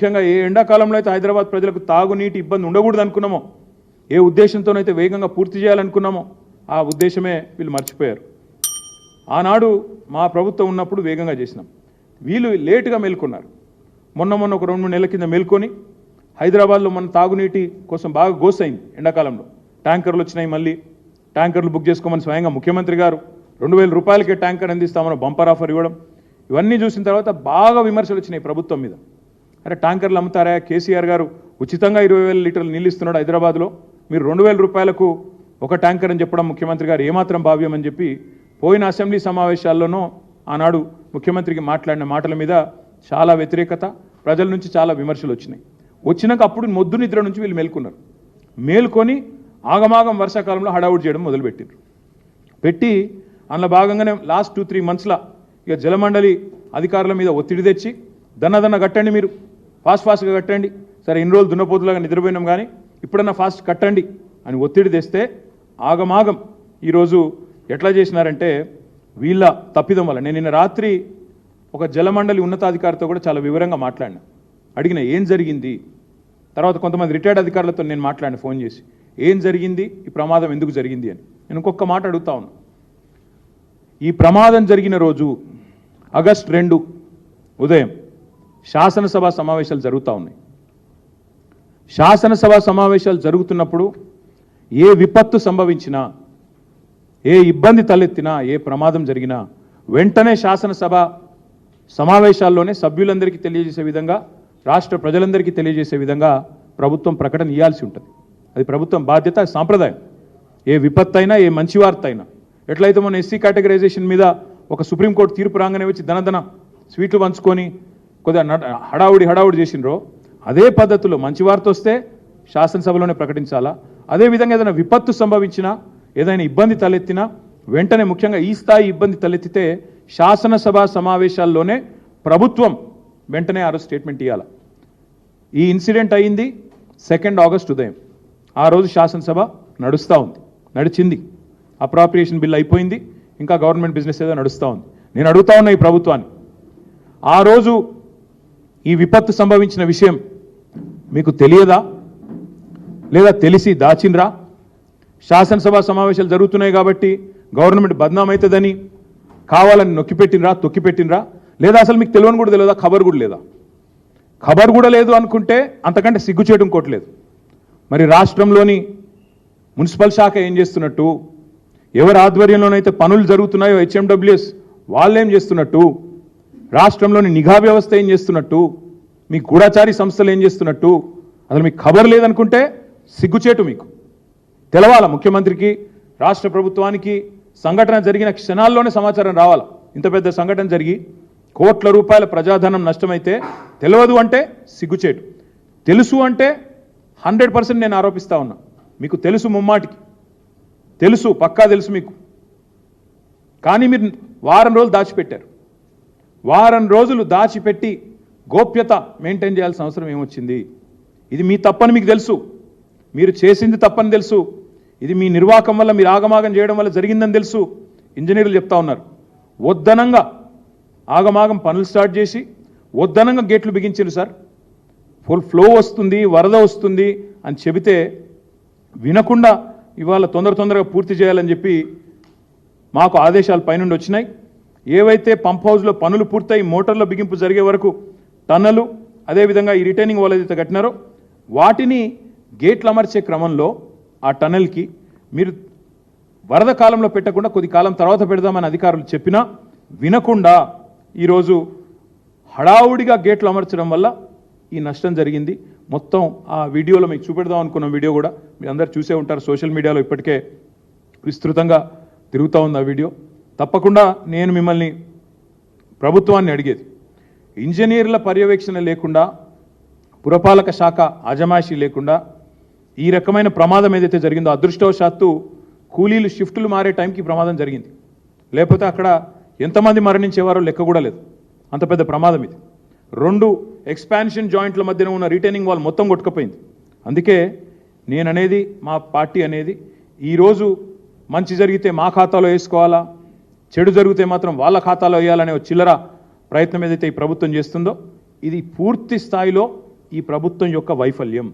ముఖ్యంగా ఏ ఎండాకాలంలో అయితే హైదరాబాద్ ప్రజలకు తాగునీటి ఇబ్బంది ఉండకూడదు అనుకున్నామో ఏ ఉద్దేశంతోనైతే వేగంగా పూర్తి చేయాలనుకున్నామో ఆ ఉద్దేశమే వీళ్ళు మర్చిపోయారు. ఆనాడు మా ప్రభుత్వం ఉన్నప్పుడు వేగంగా చేసినాం. వీళ్ళు లేటుగా మేల్కొన్నారు. మొన్న మొన్న ఒక రెండు మూడు నెలల కింద మేల్కొని హైదరాబాద్లో మన తాగునీటి కోసం బాగా గోసైంది ఎండాకాలంలో. ట్యాంకర్లు వచ్చినాయి మళ్ళీ. ట్యాంకర్లు బుక్ చేసుకోమని స్వయంగా ముఖ్యమంత్రి గారు రెండు వేల రూపాయలకే ట్యాంకర్ అందిస్తామని బంపర్ ఆఫర్ ఇవ్వడం ఇవన్నీ చూసిన తర్వాత బాగా విమర్శలు వచ్చినాయి ప్రభుత్వం మీద. అరే ట్యాంకర్లు అమ్ముతారా? కేసీఆర్ గారు ఉచితంగా ఇరవై వేల లీటర్లు నీళ్ళు ఇస్తున్నాడు హైదరాబాద్లో. మీరు రెండు వేల రూపాయలకు ఒక ట్యాంకర్ అని చెప్పడం ముఖ్యమంత్రి గారు ఏమాత్రం భావ్యం అని చెప్పి పోయిన అసెంబ్లీ సమావేశాల్లోనూ ఆనాడు ముఖ్యమంత్రికి మాట్లాడిన మాటల మీద చాలా వ్యతిరేకత ప్రజల నుంచి చాలా విమర్శలు వచ్చినాయి. వచ్చినాక అప్పుడు మొద్దు నిద్ర నుంచి వీళ్ళు మేల్కొన్నారు. మేల్కొని ఆగమాగం వర్షాకాలంలో హడావుడి చేయడం మొదలుపెట్టారు పెట్టి అందులో భాగంగానే లాస్ట్ టూ త్రీ మంత్స్లో ఇక జలమండలి అధికారుల మీద ఒత్తిడి తెచ్చి దన్న దన్న కట్టండి మీరు. ఫాస్ట్ ఫాస్ట్గా కట్టండి. సరే ఇన్ని రోజులు దున్నపోతులాగా నిద్రపోయినాం కానీ ఇప్పుడన్నా ఫాస్ట్ కట్టండి అని ఒత్తిడి తెస్తే ఆగమాగం ఈరోజు ఎట్లా చేసినారంటే వీళ్ళ తప్పిదం వల్ల. నేను నిన్న రాత్రి ఒక జలమండలి ఉన్నతాధికారితో కూడా చాలా వివరంగా మాట్లాడినా. అడిగిన ఏం జరిగింది? తర్వాత కొంతమంది రిటైర్డ్ అధికారులతో నేను మాట్లాడిన ఫోన్ చేసి. ఏం జరిగింది? ఈ ప్రమాదం ఎందుకు జరిగింది? అని. నేను ఇంకొక మాట అడుగుతా ఉన్నా. ఈ ప్రమాదం జరిగిన రోజు ఆగస్ట్ రెండు ఉదయం శాసనసభ సమావేశాలు జరుగుతూ ఉన్నాయి. శాసనసభ సమావేశాలు జరుగుతున్నప్పుడు ఏ విపత్తు సంభవించినా ఏ ఇబ్బంది తలెత్తినా ఏ ప్రమాదం జరిగినా వెంటనే శాసనసభ సమావేశాల్లోనే సభ్యులందరికీ తెలియజేసే విధంగా రాష్ట్ర ప్రజలందరికీ తెలియజేసే విధంగా ప్రభుత్వం ప్రకటన ఇవ్వాల్సి ఉంటుంది. అది ప్రభుత్వం బాధ్యత సాంప్రదాయం. ఏ విపత్తు అయినా ఏ మంచి వార్త అయినా ఎట్లయితే మన ఎస్సీ కేటగరైజేషన్ మీద ఒక సుప్రీంకోర్టు తీర్పు రాగానే వచ్చి ధనధన స్వీట్లు పంచుకొని కొద్దిగా హడావుడి హడావుడి చేసిండ్రో. అదే పద్ధతిలో మంచి వార్త వస్తే శాసనసభలోనే ప్రకటించాలా? అదేవిధంగా ఏదైనా విపత్తు సంభవించినా ఏదైనా ఇబ్బంది తలెత్తినా వెంటనే ముఖ్యంగా ఈ స్థాయి ఇబ్బంది తలెత్తితే శాసనసభ సమావేశాల్లోనే ప్రభుత్వం వెంటనే ఆ రోజు స్టేట్మెంట్ ఇవ్వాలి ఈ ఇన్సిడెంట్ అయింది సెకండ్ ఆగస్ట్ ఉదయం. ఆ రోజు శాసనసభ నడుస్తూ ఉంది. నడిచింది. అప్రాప్రియేషన్ బిల్ అయిపోయింది. ఇంకా గవర్నమెంట్ బిజినెస్ ఏదో నడుస్తూ ఉంది. నేను అడుగుతా ఉన్నా ఈ ప్రభుత్వాన్ని. ఆ రోజు ఈ విపత్తు సంభవించిన విషయం మీకు తెలియదా? లేదా తెలిసి దాచిండ్రా? శాసనసభ సమావేశాలు జరుగుతున్నాయి కాబట్టి గవర్నమెంట్ బద్నామవుతుందని కావాలని నొక్కిపెట్టినరా తొక్కిపెట్టినరా లేదా అసలు మీకు తెలియని కూడా తెలియదా? ఖబర్ కూడా లేదా? ఖబర్ కూడా లేదు అనుకుంటే అంతకంటే సిగ్గు చేయడం కోట్లేదు. మరి రాష్ట్రంలోని మున్సిపల్ శాఖ ఏం చేస్తున్నట్టు? ఎవరి ఆధ్వర్యంలోనైతే పనులు జరుగుతున్నాయో హెచ్ఎండబ్ల్యూఎస్ వాళ్ళేం చేస్తున్నట్టు? రాష్ట్రంలోని నిఘా వ్యవస్థ ఏం చేస్తున్నట్టు మీ గూఢాచారి సంస్థలు ఏం చేస్తున్నట్టు అసలు మీకు ఖబర్ లేదనుకుంటే సిగ్గుచేటు మీకు. తెలవాల ముఖ్యమంత్రికి రాష్ట్ర ప్రభుత్వానికి సంఘటన జరిగిన క్షణాల్లోనే సమాచారం రావాలి? ఇంత పెద్ద సంఘటన జరిగి కోట్ల రూపాయల ప్రజాధనం నష్టమైతే తెలియదు అంటే సిగ్గుచేటు. తెలుసు అంటే హండ్రెడ్ పర్సెంట్ నేను ఆరోపిస్తా ఉన్నా. మీకు తెలుసు ముమ్మాటికి. తెలుసు పక్కా తెలుసు మీకు. కానీ మీరు వారం రోజులు దాచిపెట్టారు. వారం రోజులు దాచిపెట్టి గోప్యత మెయింటైన్ చేయాల్సిన అవసరం ఏమొచ్చింది? ఇది మీ తప్పని మీకు తెలుసు. మీరు చేసింది తప్పని తెలుసు. ఇది మీ నిర్వాహకం వల్ల మీరు ఆగమాగం చేయడం వల్ల జరిగిందని తెలుసు. ఇంజనీర్లు చెప్తా ఉన్నారు. వద్దనంగా ఆగమాగం పనులు స్టార్ట్ చేసి వద్దనంగా గేట్లు బిగించారు సార్. ఫుల్ ఫ్లో వస్తుంది వరద వస్తుంది అని చెబితే వినకుండా ఇవాళ తొందర తొందరగా పూర్తి చేయాలని చెప్పి మాకు ఆదేశాలు పైనుండి వచ్చినాయి. ఏవైతే పంప్ హౌస్లో పనులు పూర్తయి మోటార్ల బిగింపు జరిగే వరకు టన్నలు అదేవిధంగా ఈ రిటైనింగ్ వాళ్ళు ఏదైతే కట్టినారో వాటిని గేట్లు అమర్చే క్రమంలో ఆ టన్నెల్కి మీరు వరద కాలంలో పెట్టకుండా కొద్ది కాలం తర్వాత పెడదామని అధికారులు చెప్పినా వినకుండా ఈరోజు హడావుడిగా గేట్లు అమర్చడం వల్ల ఈ నష్టం జరిగింది. మొత్తం ఆ వీడియోలో మీకు చూపెడదాం అనుకున్న వీడియో కూడా మీరు అందరు చూసే ఉంటారు. సోషల్ మీడియాలో ఇప్పటికే విస్తృతంగా తిరుగుతూ ఉంది ఆ వీడియో. తప్పకుండా నేను మిమ్మల్ని ప్రభుత్వాన్ని అడిగేది. ఇంజనీర్ల పర్యవేక్షణ లేకుండా పురపాలక శాఖ అజమాయిషీ లేకుండా ఈ రకమైన ప్రమాదం ఏదైతే జరిగిందో అదృష్టవశాత్తు కూలీలు షిఫ్టులు మారే టైంకి ప్రమాదం జరిగింది. లేకపోతే అక్కడ ఎంతమంది మరణించేవారో లెక్క కూడా లేదు. అంత పెద్ద ప్రమాదం ఇది. రెండు ఎక్స్పాన్షన్ జాయింట్ల మధ్యన ఉన్న రిటైనింగ్ వాల్ మొత్తం కొట్టుకుపోయింది. అందుకే నేను అనేది మా పార్టీ అనేది ఈరోజు మంచి జరిగితే మా ఖాతాలో వేసుకోవాలా? చెడు జరిగితే మాత్రం వాళ్ళ ఖాతాలో వేయాలనే చిల్లర ప్రయత్నం ఏదైతే ఈ ప్రభుత్వం చేస్తుందో ఇది పూర్తి స్థాయిలో ఈ ప్రభుత్వం యొక్క వైఫల్యం.